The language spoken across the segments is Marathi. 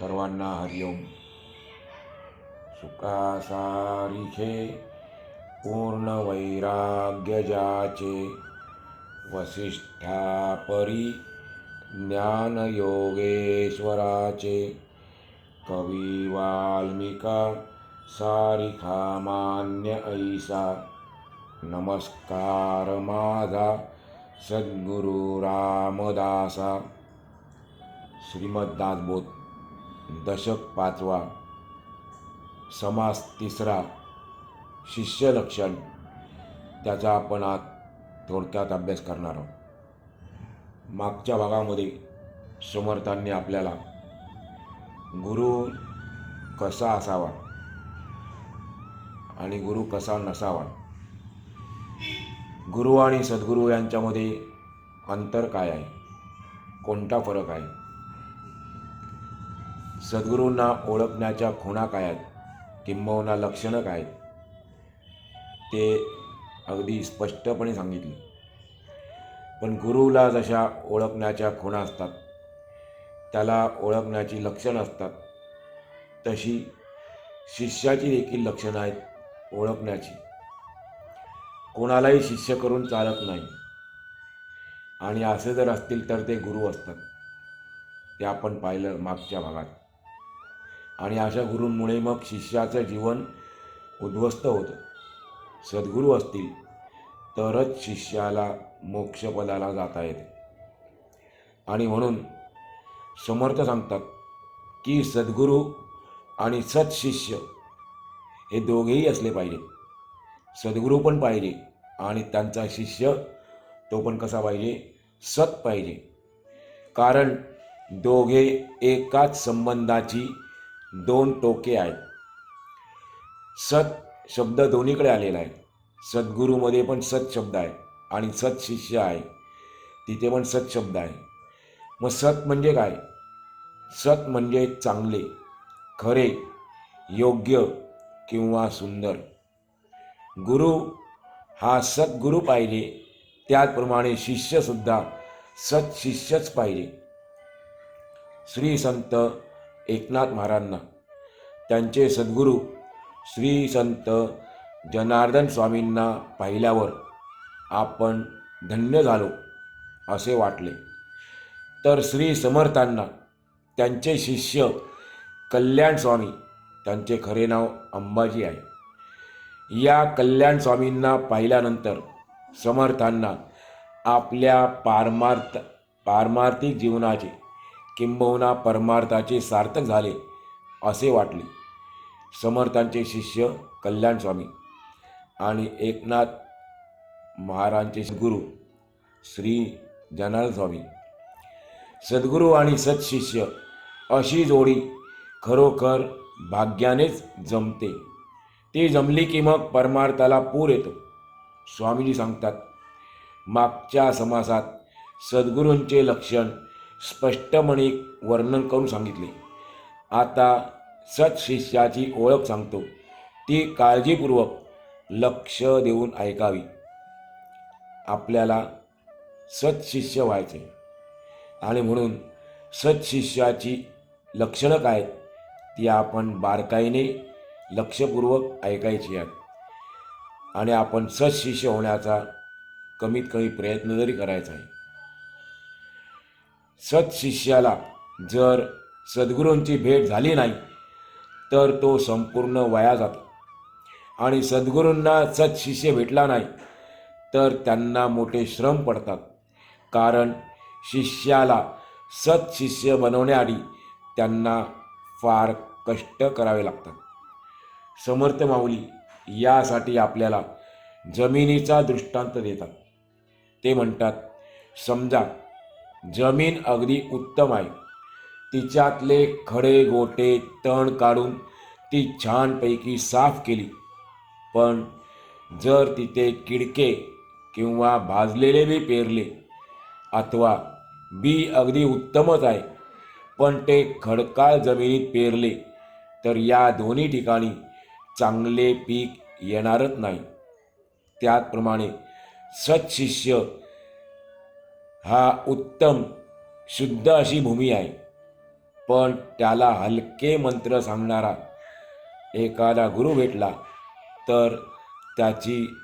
સર્વાંના હરિઓમ. સુકાસારીખે પૂર્ણ વૈરાગ્યજાચે વસિષ્ઠા પરી જ્ઞાન યોગેશ્વરા છે કવિ વાલ્મિકા સારિખા માન્ય ઐસા. નમસ્કાર માધા સદગુરુ રામદાસા. શ્રીમદ દાસબોધ दशक पाचवा. समास तिसरा. शिष्य लक्षण. त्याचा आपण आज थोडक्यात अभ्यास करणार आहोत. मागच्या भागामध्ये समर्थांनी आपल्याला गुरु कसा असावा आणि गुरु कसा नसावा गुरु आणि सद्गुरू यांच्यामध्ये अंतर काय आहे? कोणता फरक आहे? सद्गुरूंना ओळखण्याच्या खुणा काय आहेत? किंबहुना लक्षणं काय आहेत? ते अगदी स्पष्टपणे सांगितले. पण गुरुला जशा ओळखण्याच्या खुणा असतात त्याला ओळखण्याची लक्षणं असतात तशी शिष्याची देखील लक्षणं आहेत ओळखण्याची. कोणालाही शिष्य करून चालत नाही. आणि असे जर असतील तर ते गुरु असतात. ते आपण पाहिलं मागच्या भागात. आणि अशा गुरूंमुळे मग शिष्याचं जीवन उद्ध्वस्त होतं. सद्गुरू असतील तरच शिष्याला मोक्षपदाला जाता येते. आणि म्हणून समर्थ सांगतात की सद्गुरू आणि सत्शिष्य हे दोघेही असले पाहिजे. सद्गुरू पण पाहिजे आणि त्यांचा शिष्य तो पण कसा पाहिजे? सत पाहिजे. कारण दोघे एकाच संबंधाची दोन टोके आहेत. सत शब्द दोन्हीकडे आलेला आहे. सद्गुरूमध्ये पण सत शब्द आहे आणि सत शिष्य आहे. तिथे पण सत शब्द आहे. मग सत म्हणजे काय? सत म्हणजे चांगले खरे योग्य किंवा सुंदर. गुरु हा सद्गुरू पाहिजे त्याचप्रमाणे शिष्यसुद्धा सत्शिष्यच पाहिजे. श्री संत एकनाथ महाराजांना. त्यांचे सद्गुरू श्री संत जनार्दन स्वामींना पाहिल्यावर आपण धन्य झालो असे वाटले. तर श्री समर्थांना त्यांचे शिष्य कल्याण स्वामी त्यांचे खरे नाव अंबाजी आहे. या कल्याण स्वामींना पाहिल्यानंतर समर्थांना आपल्या पारमार्थ पारमार्थिक जीवनाचे किंबहुना परमार्थाचे सार्थक झाले असे वाटले. समर्थांचे शिष्य कल्याणस्वामी आणि एकनाथ महाराजांचे गुरु श्री जनार्दन स्वामी. सद्गुरू आणि सत्शिष्य अशी जोडी खरोखर भाग्यानेच जमते. ती जमली की मग परमार्थाला पूर येतो. स्वामीजी सांगतात मागच्या समासात सद्गुरूंचे लक्षण स्पष्टपणे वर्णन करून सांगितले. आता सत्शिष्याची ओळख सांगतो. ती काळजीपूर्वक लक्ष देऊन ऐकावी. आपल्याला सत्शिष्य व्हायचे आणि म्हणून सत्शिष्याची लक्षणं काय आहेत ती आपण बारकाईने लक्षपूर्वक ऐकायची आहेत. आणि आपण सत्शिष्य होण्याचा कमीत कमी प्रयत्न जरी करायचा आहे सत्शिष्याला जर सद्गुरूंची भेट झाली नाही तर तो संपूर्ण वाया जातो. आणि सद्गुरूंना सत्शिष्य भेटला नाही तर त्यांना मोठे श्रम पडतात. कारण शिष्याला सत्शिष्य बनवण्याआधी त्यांना फार कष्ट करावे लागतात. समर्थ माऊली यासाठी आपल्याला जमिनीचा दृष्टांत देतात. ते म्हणतात समजा जमीन अगदी उत्तम आहे. तिच्यातले खडे गोटे तण काढून ती छानपैकी साफ केली. पण जर तिथे किडके किंवा भाजलेले बी पेरले अथवा बी अगदी उत्तमच आहे पण ते खडकाळ जमिनीत पेरले तर या दोन्ही ठिकाणी चांगले पीक येणारच नाही. त्याचप्रमाणे सत्शिष्य हा उत्तम शुद्ध अशी भूमी आहे. पण त्याला हलके मंत्र सांगणारा एखादा गुरु भेटला तर त्याची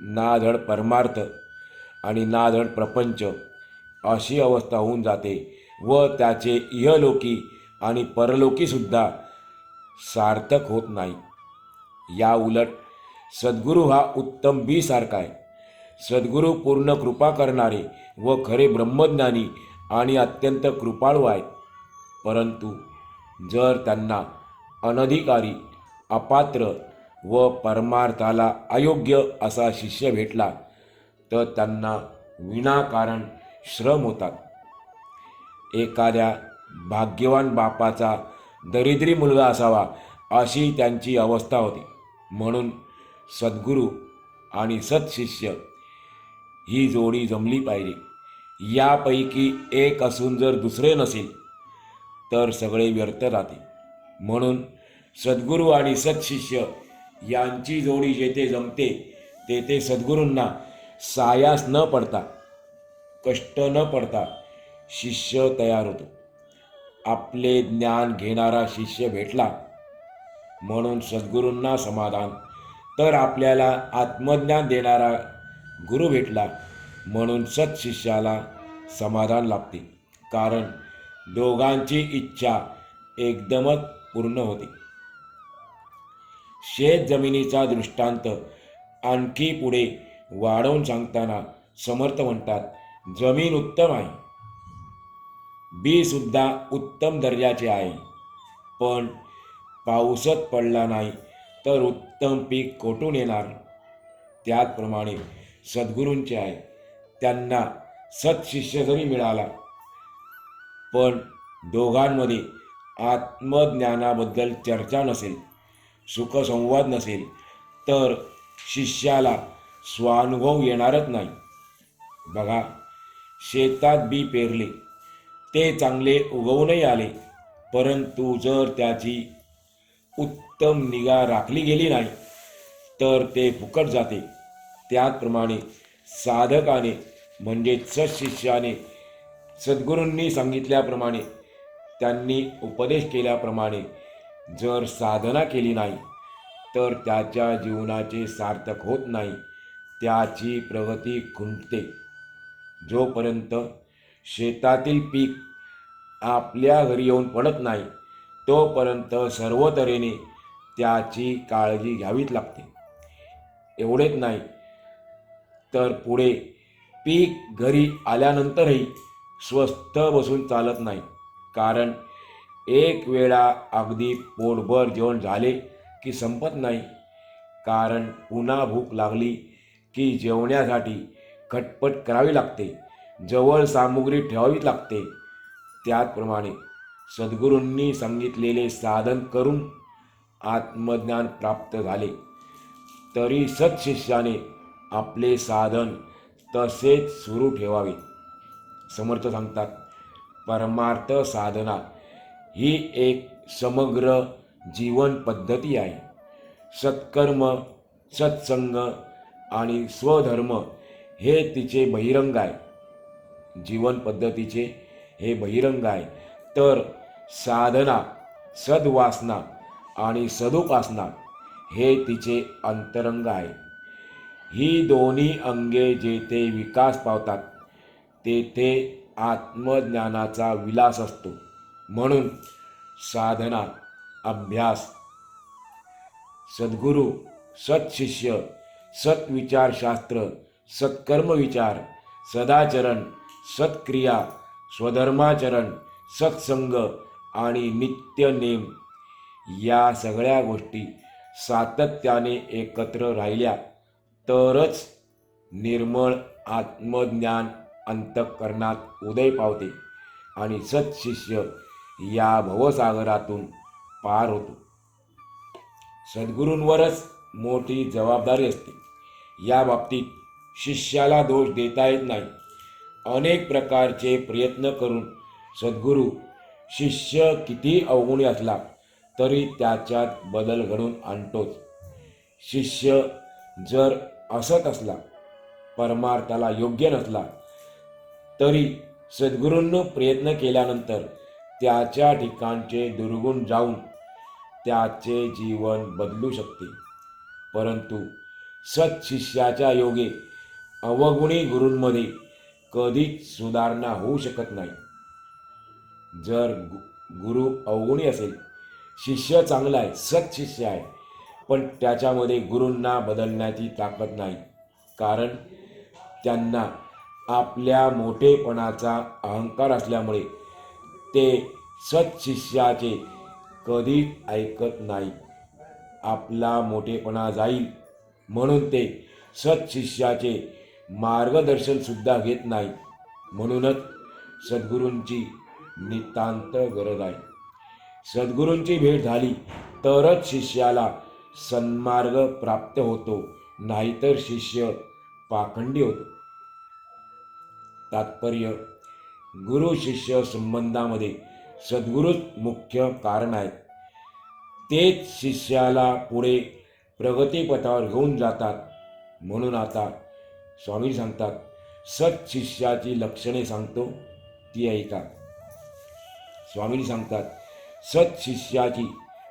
नाधड परमार्थ आणि नाधड प्रपंच अशी अवस्था होऊन जाते व त्याचे इहलोकी आणि परलोकीसुद्धा सार्थक होत नाही. या उलट सद्गुरू हा उत्तम बी सारखा आहे. सद्गुरू पूर्ण कृपा करणारे व खरे ब्रह्मज्ञानी आणि अत्यंत कृपाळू आहेत. परंतु जर त्यांना अनधिकारी अपात्र व परमार्थाला अयोग्य असा शिष्य भेटला तर त्यांना विनाकारण श्रम होतात. एखाद्या भाग्यवान बापाचा दरिद्री मुलगा असावा अशी त्यांची अवस्था होती. म्हणून सद्गुरू आणि सत्शिष्य ही जोडी जमली पाहिजे. यापैकी एक असून जर दुसरे नसेल तर सगळे व्यर्थ राहते म्हणून सद्गुरू आणि सत्शिष्य यांची जोडी जेथे जमते तेथे सद्गुरूंना सायास न पडता कष्ट न पडता शिष्य तयार होतो. आपले ज्ञान घेणारा शिष्य भेटला म्हणून सद्गुरूंना समाधान तर आपल्याला आत्मज्ञान देणारा गुरु भेटला म्हणून सत्शिष्याला समाधान लाभते. कारण दोघांची इच्छा एकदमच पूर्ण होते. शेत जमिनीचा दृष्टांत आणखी पुढे वाढवून सांगताना समर्थ म्हणतात जमीन उत्तम आहे. बी सुद्धा उत्तम दर्जाचे आहे. पण पाऊसच पडला नाही तर उत्तम पीक कोठून येणार? त्याचप्रमाणे सद्गुरूंचे आहे. त्यांना सत्शिष्य जरी मिळाला पण दोघांमध्ये आत्मज्ञानाबद्दल चर्चा नसेल सुखसंवाद नसेल तर शिष्याला स्वानुभव येणारच नाही. बघा शेतात बी पेरले ते चांगले उगवूनही आले परंतु जर त्याची उत्तम निगा राखली गेली नाही तर ते फुकट जाते. त्याचप्रमाणे साधकाने म्हणजे सशिष्याने सद्गुरूंनी सांगितल्याप्रमाणे त्यांनी उपदेश केल्याप्रमाणे जर साधना केली नाही तर त्याच्या जीवनाचे सार्थक होत नाही त्याची प्रगती खुंटते. जोपर्यंत शेतातील पीक आपल्या घरी येऊन पडत नाही तोपर्यंत सर्व तऱ्हेने त्याची काळजी घ्यावीच लागते. एवढेच नाही तर पुढे पीक घरी आल्यानंतरही स्वस्थ बसून चालत नाही. कारण एक वेळा अगदी पोटभर जेवण झाले की संपत नाही. कारण पुन्हा भूक लागली की जेवण्यासाठी खटपट करावी लागते. जवळ सामुग्री ठेवावीच लागते. त्याचप्रमाणे सद्गुरूंनी सांगितलेले साधन करून आत्मज्ञान प्राप्त झाले. तरी सत्शिष्याने आपले साधन तसेच सुरू ठेवावे. समर्थ सांगतात परमार्थ साधना ही एक समग्र जीवन पद्धती आहे. सत्कर्म सत्संग आणि स्वधर्म हे तिचे बहिरंग आहे. जीवन पद्धतीचे हे बहिरंग आहे. तर साधना सद्वासना आणि सदुपासना हे तिचे अंतरंग आहे. ही दोन्ही अंगे जेथे विकास पावतात तेथे आत्मज्ञानाचा विलास असतो. म्हणून साधना अभ्यास सद्गुरू सत्शिष्य सत्विचारशास्त्र सत्कर्मविचार सदाचरण सत्क्रिया स्वधर्माचरण सत्संग आणि नित्य नेम या सगळ्या गोष्टी सातत्याने एकत्र राहिल्या. तरच निर्मळ आत्मज्ञान अंतःकरणात उदय पावते आणि सत्शिष्य या भवसागरातून पार होतो. सद्गुरूंवरच मोठी जबाबदारी असते. या बाबतीत शिष्याला दोष देता येत नाही. अनेक प्रकारचे प्रयत्न करून सद्गुरू शिष्य किती अवगुणी असला तरी त्याच्यात बदल घडून आणतोच. शिष्य जर असत असला परमार्थाला योग्य नसला तरी सद्गुरूंनो प्रयत्न केल्यानंतर त्याच्या ठिकाणचे दुर्गुण जाऊन त्याचे जीवन बदलू शकते. परंतु सत्शिष्याच्या योगे अवगुणी गुरूंमध्ये कधीच सुधारणा होऊ शकत नाही. जर गुरु अवगुणी असेल शिष्य चांगला आहे सत्शिष्य आहे पण त्याच्यामध्ये गुरूंना बदलण्याची ताकद नाही. कारण त्यांना आपल्या मोठेपणाचा अहंकार असल्यामुळे ते सत्शिष्याचे कधीच ऐकत नाही. आपला मोठेपणा जाईल म्हणून ते सत्शिष्याचे मार्गदर्शनसुद्धा घेत नाही. म्हणूनच सद्गुरूंची नितांत गरज आहे. सद्गुरूंची भेट झाली तरच शिष्याला सन्मार्ग प्राप्त होतो. नाहीतर शिष्य पाखंडी होतो. तात्पर्य गुरु शिष्य संबंधामध्ये सद्गुरूच मुख्य कारण आहेत. तेच शिष्याला पुढे प्रगतीपथावर घेऊन जातात. म्हणून आता स्वामी सांगतात सत्शिष्याची लक्षणे सांगतो ती ऐका स्वामी सांगतात सत्शिष्याची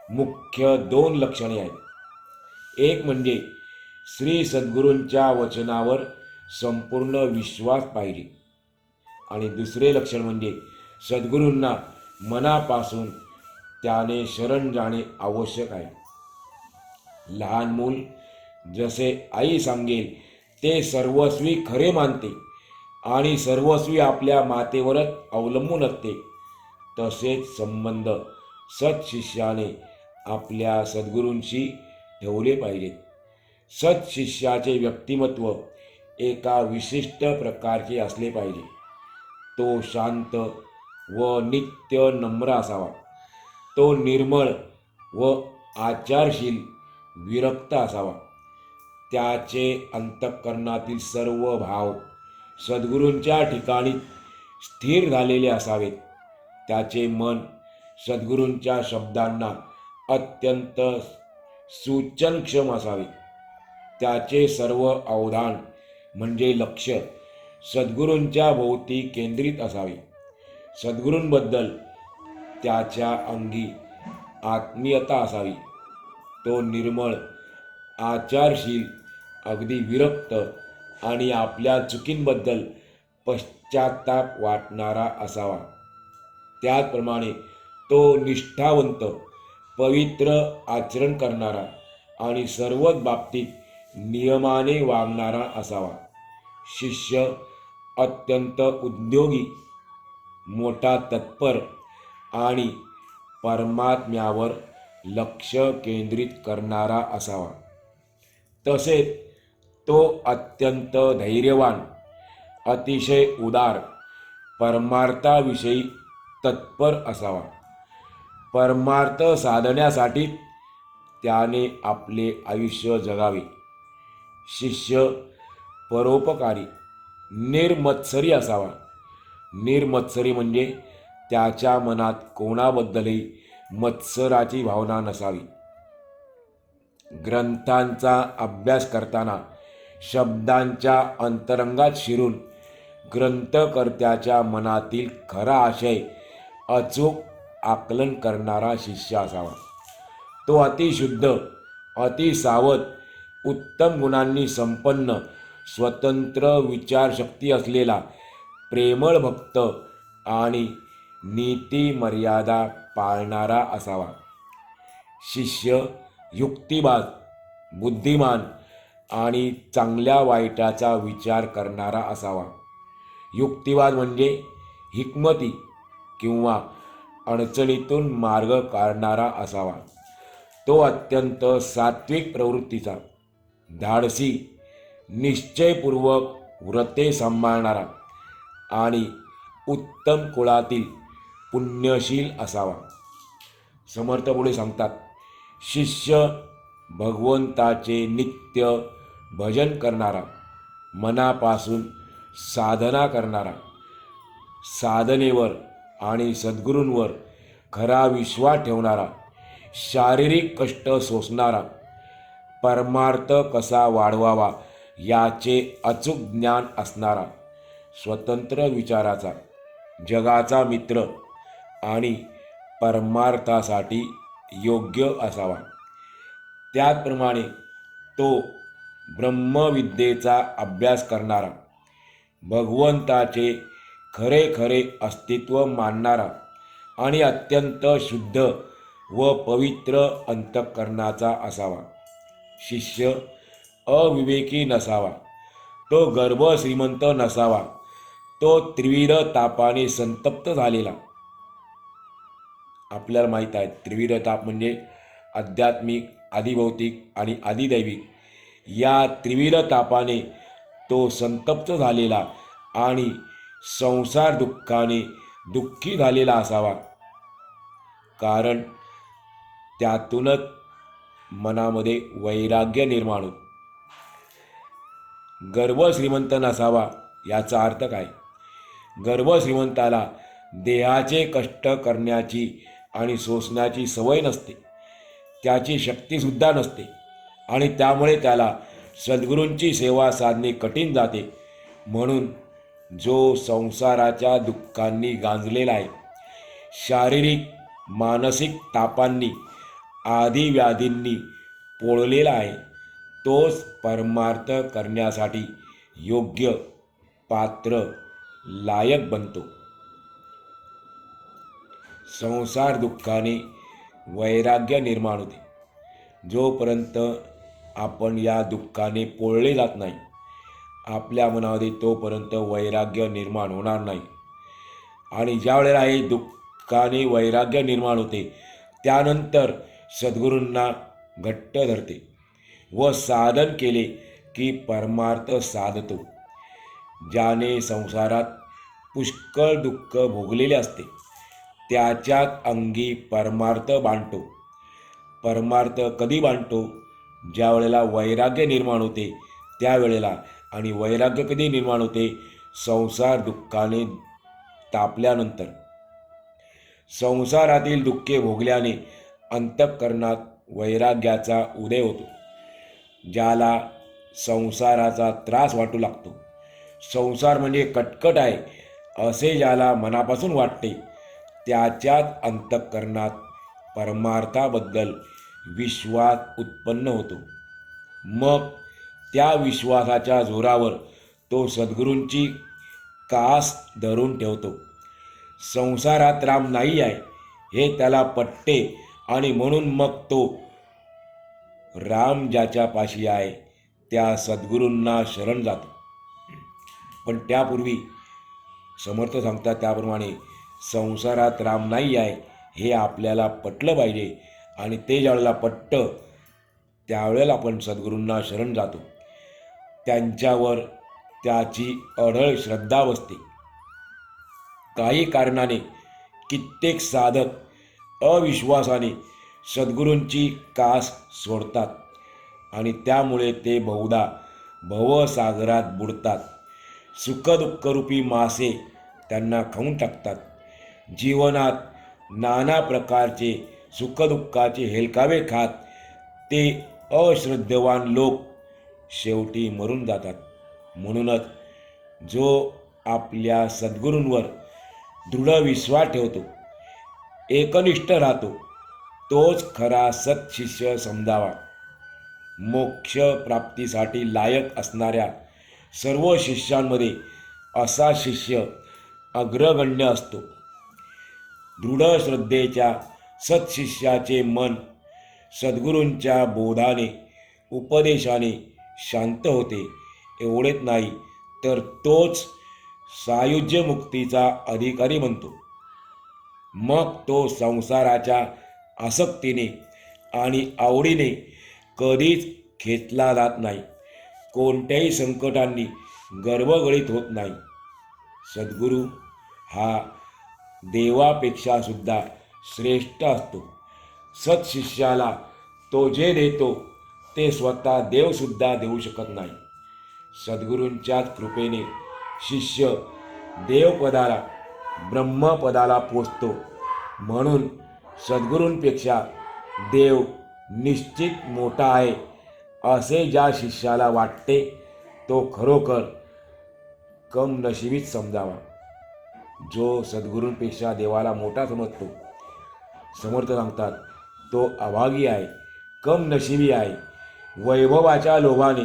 मुख्य दोन लक्षणे आहेत. एक म्हणजे श्री सद्गुरूंच्या वचनावर संपूर्ण विश्वास पाहिजे. आणि दुसरे लक्षण म्हणजे सद्गुरूंना मनापासून त्याने शरण जाणे आवश्यक आहे. लहान मूल जसे आई सांगेल ते सर्वस्वी खरे मानते आणि सर्वस्वी आपल्या मातेवरच अवलंबून असते. तसेच संबंध सत्शिष्याने आपल्या सद्गुरूंशी ठेवले पाहिजेत सत्शिष्याचे व्यक्तिमत्व एका विशिष्ट प्रकारचे असले पाहिजे. तो शांत व नित्य नम्र असावा. तो निर्मळ व आचारशील विरक्त असावा. त्याचे अंतःकरणातील सर्व भाव सद्गुरूंच्या ठिकाणी स्थिर झालेले असावेत. त्याचे मन सद्गुरूंच्या शब्दांना अत्यंत सूचनक्षम असावे. त्याचे सर्व अवधान म्हणजे लक्ष सद्गुरूंच्या भोवती केंद्रित असावे. सद्गुरूंबद्दल त्याच्या अंगी आत्मीयता असावी. तो निर्मळ आचारशील अगदी विरक्त आणि आपल्या चुकींबद्दल पश्चाताप वाटणारा असावा. त्याचप्रमाणे तो निष्ठावंत पवित्र आचरण करणारा आणि सर्वच बाबतीत नियमाने वागणारा असावा. शिष्य अत्यंत उद्योगी मोठा तत्पर आणि परमात्म्यावर लक्ष केंद्रित करणारा असावा. तसेच तो अत्यंत धैर्यवान अतिशय उदार परमार्थाविषयी तत्पर असावा. परमार्थ साधण्यासाठी त्याने आपले आयुष्य जगावे. शिष्य परोपकारी निर्मत्सरी असावा. निर्मत्सरी म्हणजे त्याच्या मनात कोणाबद्दलही मत्सराची भावना नसावी. ग्रंथांचा अभ्यास करताना शब्दांच्या अंतरंगात शिरून ग्रंथकर्त्याच्या मनातील खरा आशय अचूक आकलन करणारा शिष्य असावा. तो अतिशुद्ध अतिसावध उत्तम गुणांनी संपन्न स्वतंत्र विचारशक्ती असलेला प्रेमळ भक्त आणि नीती मर्यादा पाळणारा असावा. शिष्य युक्तिवाद बुद्धिमान आणि चांगल्या वाईटाचा विचार करणारा असावा. युक्तिवाद म्हणजे हिकमती किंवा अडचणीतून मार्ग काढणारा असावा. तो अत्यंत सात्विक प्रवृत्तीचा धाडसी निश्चयपूर्वक व्रते सांभाळणारा आणि उत्तम कुळातील पुण्यशील असावा. समर्थ पुढे सांगतात शिष्य भगवंताचे नित्य भजन करणारा मनापासून साधना करणारा साधनेवर आणि सद्गुरूंवर खरा विश्वास ठेवणारा शारीरिक कष्ट सोसणारा परमार्थ कसा वाढवावा याचे अचूक ज्ञान असणारा स्वतंत्र विचाराचा जगाचा मित्र आणि परमार्थासाठी योग्य असावा. त्याचप्रमाणे तो ब्रह्मविद्येचा अभ्यास करणारा भगवंताचे खरे खरे अस्तित्व मानणारा आणि अत्यंत शुद्ध व पवित्र अंतःकरणाचा असावा. शिष्य अविवेकी नसावा. तो गर्भ श्रीमंत नसावा. तो त्रिवीर तापाने संतप्त झालेला. आपल्याला माहीत आहे त्रिवीर ताप म्हणजे आध्यात्मिक आदिभौतिक आणि आदिदैविक. या त्रिवीर तापाने तो संतप्त झालेला आणि संसार दुःखाने दुःखी झालेला असावा. कारण त्यातूनच मनामध्ये वैराग्य निर्माण होत. गर्व श्रीमंत नसावा याचा अर्थ काय? गर्व श्रीमंताला देहाचे कष्ट करण्याची आणि सोसण्याची सवय नसते. त्याची शक्तीसुद्धा नसते आणि त्यामुळे त्याला सद्गुरूंची सेवा साधणे कठीण जाते. म्हणून जो संसाराच्या दुःखांनी गांजलेला आहे. शारीरिक मानसिक तापांनी आदी व्याधींनी पोळलेला आहे. तोच परमार्थ करण्यासाठी योग्य पात्र लायक बनतो. संसार दुःखाने वैराग्य निर्माण होते. जोपर्यंत आपण या दुःखाने पोळले जात नाही आपल्या मनामध्ये तोपर्यंत वैराग्य निर्माण होणार नाही. आणि ज्या वेळेला हे दुःखाने वैराग्य निर्माण होते त्यानंतर सद्गुरूंना घट्ट धरते व साधन केले की परमार्थ साधतो ज्याने संसारात पुष्कळ दुःख भोगलेले असते. त्याच्यात अंगी परमार्थ बांधतो. परमार्थ कधी बांधतो? ज्या वेळेला वैराग्य निर्माण होते त्यावेळेला आणि वैराग्य कधी निर्माण होते? संसार दुःखाने तापल्यानंतर. संसारातील दुःखे भोगल्याने अंतःकरणात वैराग्याचा उदय होतो ज्याला संसाराचा त्रास वाटू लागतो. संसार म्हणजे कटकट आहे असे ज्याला मनापासून वाटते त्याच्याच अंतःकरणात परमार्थाबद्दल विश्वास उत्पन्न होतो. मग त्या विश्वासाच्या जोरावर तो सद्गुरूंची कास धरून ठेवतो. संसारात राम नाही आहे हे त्याला पटते आणि म्हणून मग तो राम ज्याच्या पाशी आहे त्या सद्गुरूंना शरण जातो. पण त्यापूर्वी समर्थ सांगतात त्याप्रमाणे संसारात राम नाही आहे हे आपल्याला पटलं पाहिजे आणि ते ज्यावेळेला पटतं त्यावेळेला आपण सद्गुरूंना शरण जातो. त्यांच्यावर त्याची अढळ श्रद्धा बसते. काही कारणाने कित्येक साधक अविश्वासाने सद्गुरूंची कास सोडतात आणि त्यामुळे ते बहुधा भवसागरात बुडतात. सुखदुःखरूपी मासे त्यांना खाऊन टाकतात. जीवनात नाना प्रकारचे सुखदुःखाचे हेलकावे खात ते अश्रद्धवान लोक शेवटी मरून जातात. म्हणूनच जो आपल्या सद्गुरूंवर दृढ विश्वास ठेवतो एकनिष्ठ राहतो तोच खरा सत्शिष्य समजावा. मोक्ष प्राप्तीसाठी लायक असणाऱ्या सर्व शिष्यांमध्ये असा शिष्य अग्रगण्य असतो. दृढ श्रद्धेच्या सत्शिष्याचे मन सद्गुरूंच्या बोधाने उपदेशाने शांत होते. एवढेच नाही तर तोच सायुज्य मुक्तीचा अधिकारी बनतो. मग तो संसाराच्या आसक्तीने आणि आवडीने कधीच खेचला जात नाही. कोणत्याही संकटांनी गर्भगळीत होत नाही. सद्गुरू हा देवापेक्षा सुद्धा श्रेष्ठ असतो. सत्शिष्याला तो जे देतो ते स्वतः देवसुद्धा देऊ शकत नाही. सद्गुरूंच्याच कृपेने शिष्य देवपदाला ब्रह्मपदाला पोचतो. म्हणून सद्गुरूंपेक्षा देव निश्चित मोठा आहे असे ज्या शिष्याला वाटते तो खरोखर कम नशिबीत समजावा. जो सद्गुरूंपेक्षा देवाला मोठा समजतो समर्थ सांगतात तो अभागी आहे कम नशिबी आहे वैभवाच्या लोभाने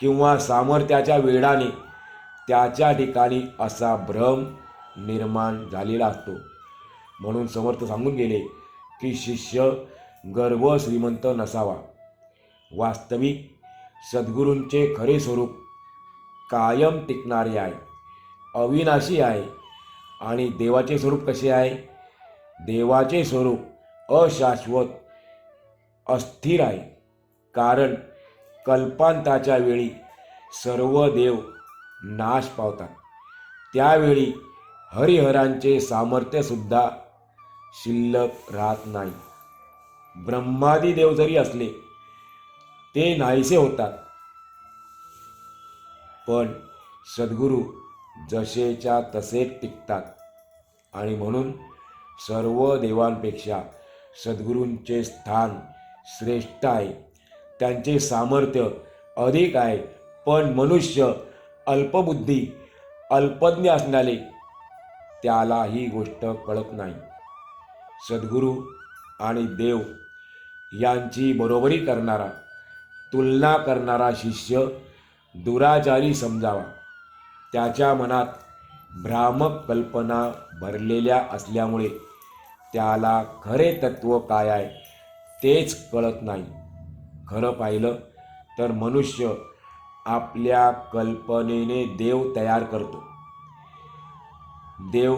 किंवा सामर्थ्याच्या वेडाने त्याच्या ठिकाणी असा भ्रम निर्माण झालेला असतो. म्हणून समर्थ सांगून गेले की शिष्य गर्व श्रीमंत नसावा. वास्तविक सद्गुरूंचे खरे स्वरूप कायम टिकणारे आहे अविनाशी आहे आणि देवाचे स्वरूप कसे आहे? देवाचे स्वरूप अशाश्वत अस्थिर आहे. कारण कल्पांताच्या वेळी सर्व देव नाश पावतात. त्यावेळी हरिहरांचे सामर्थ्यसुद्धा शिल्लक राहत नाही. ब्रह्मादी देव जरी असले ते नाहीसे होतात. पण सद्गुरू जसेच्या तसेच टिकतात आणि म्हणून सर्व देवांपेक्षा सद्गुरूंचे स्थान श्रेष्ठ आहे. त्यांचे सामर्थ्य अधिक आहे. पण मनुष्य अल्पबुद्धी अल्पज्ञ असणारे त्याला ही गोष्ट कळत नाही. सद्गुरू आणि देव यांची बरोबरी करणारा तुलना करणारा शिष्य दुराचारी समजावा. त्याच्या मनात भ्रामक कल्पना भरलेल्या असल्यामुळे त्याला खरे तत्व काय आहे तेच कळत नाही. खरं पाहिलं तर मनुष्य आपल्या कल्पनेने देव तयार करतो. देव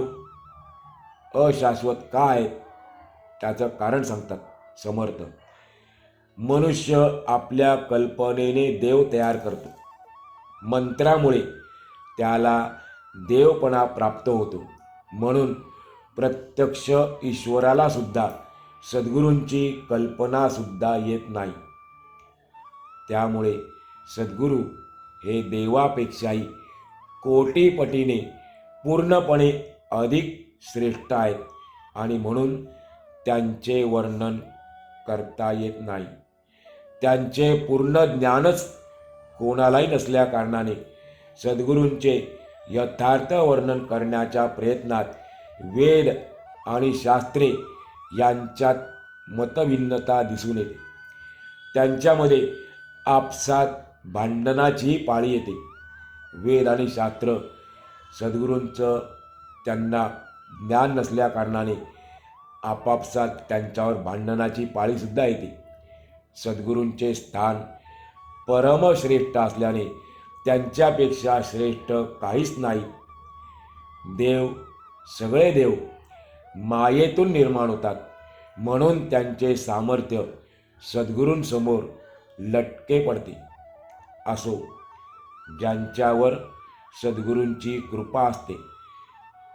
अशाश्वत का आहे? त्याचं कारण सांगतात समर्थ. मनुष्य आपल्या कल्पनेने देव तयार करतो. मंत्रामुळे त्याला देवपणा प्राप्त होतो. म्हणून प्रत्यक्ष ईश्वराला सुद्धा सद्गुरूंची कल्पनासुद्धा येत नाही. त्यामुळे सद्गुरू हे देवापेक्षाही कोटीपटीने पूर्णपणे अधिक श्रेष्ठ आहेत आणि म्हणून त्यांचे वर्णन करता येत नाही. त्यांचे पूर्ण ज्ञानच कोणालाही नसल्या कारणाने सद्गुरूंचे यथार्थ वर्णन करण्याच्या प्रयत्नात वेद आणि शास्त्रे यांच्यात मतभिन्नता दिसून येते. त्यांच्यामध्ये आपसात भांडणाचीही पाळी येते. वेद आणि शास्त्र सद्गुरूंचं त्यांना ज्ञान नसल्या कारणाने आपापसात त्यांच्यावर भांडणाची पाळीसुद्धा येते. सद्गुरूंचे स्थान परमश्रेष्ठ असल्याने त्यांच्यापेक्षा श्रेष्ठ काहीच नाही. देव सगळे देव मायेतून निर्माण होतात. म्हणून त्यांचे सामर्थ्य सद्गुरूंसमोर लटके पडते असो ज्यांच्यावर सद्गुरूंची कृपा असते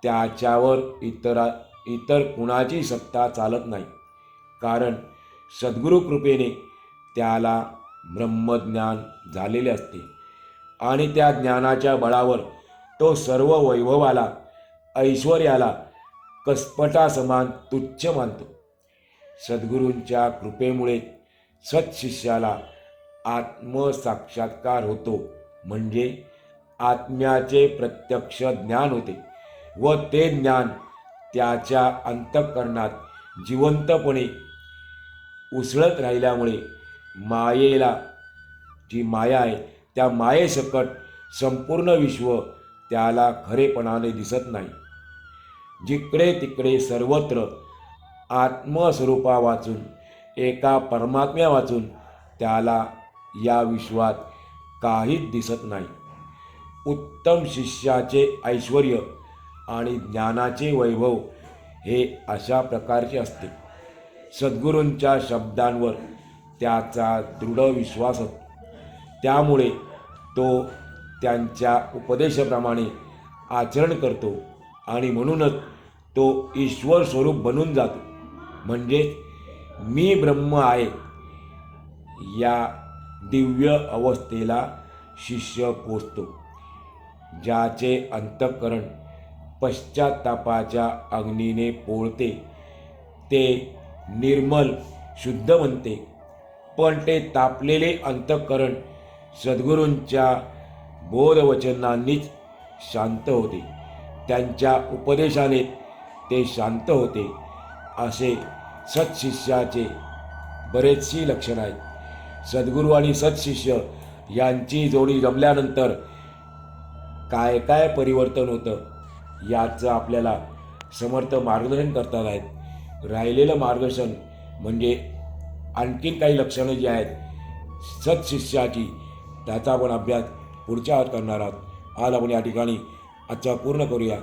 त्याच्यावर इतरा इतर कुणाची सत्ता चालत नाही. कारण सद्गुरू कृपेने त्याला ब्रह्मज्ञान झालेले असते आणि त्या ज्ञानाच्या बळावर तो सर्व वैभवाला ऐश्वर्याला कसपटासमान तुच्छ मानतो. सद्गुरूंच्या कृपेमुळे सत्शिष्याला आत्मसाक्षात्कार होतो. म्हणजे आत्म्याचे प्रत्यक्ष ज्ञान होते व ते ज्ञान त्याच्या अंतःकरणात जिवंतपणे उसळत राहिल्यामुळे मायेला जी माया आहे त्या मायेसकट संपूर्ण विश्व त्याला खरेपणाने दिसत नाही. जिकडे तिकडे सर्वत्र आत्मस्वरूपा वाचून एका परमात्म्या वाचून त्याला या विश्वात काहीच दिसत नाही. उत्तम शिष्याचे ऐश्वर आणि ज्ञानाचे वैभव हे अशा प्रकारचे असते. सद्गुरूंच्या शब्दांवर त्याचा दृढ विश्वास असतो. त्यामुळे तो त्यांच्या उपदेशाप्रमाणे आचरण करतो आणि म्हणूनच तो ईश्वर स्वरूप बनून जातो. म्हणजे मी ब्रह्म आहे. या दिव्य अवस्थेला शिष्य पोचतो ज्याचे अंतःकरण पश्चात्तापाच्या अग्नीने पोळते ते निर्मल शुद्ध बनते पण ते तापलेले अंतःकरण सद्गुरूंच्या बोधवचनांनीच शांत होते. त्यांच्या उपदेशाने ते शांत होते असे सत्शिष्याचे बरेचशी लक्षणं आहेत. सद्गुरू आणि सत्शिष्य यांची जोडी जमल्यानंतर काय काय परिवर्तन होतं याचं आपल्याला समर्थ मार्गदर्शन करतात आहेत. राहिलेलं मार्गदर्शन म्हणजे आणखीन काही लक्षणं जी आहेत सत्शिष्याची त्याचा आपण अभ्यास पुढच्या आत करणार आहोत. आज आपण या ठिकाणी आजचा पूर्ण करूया.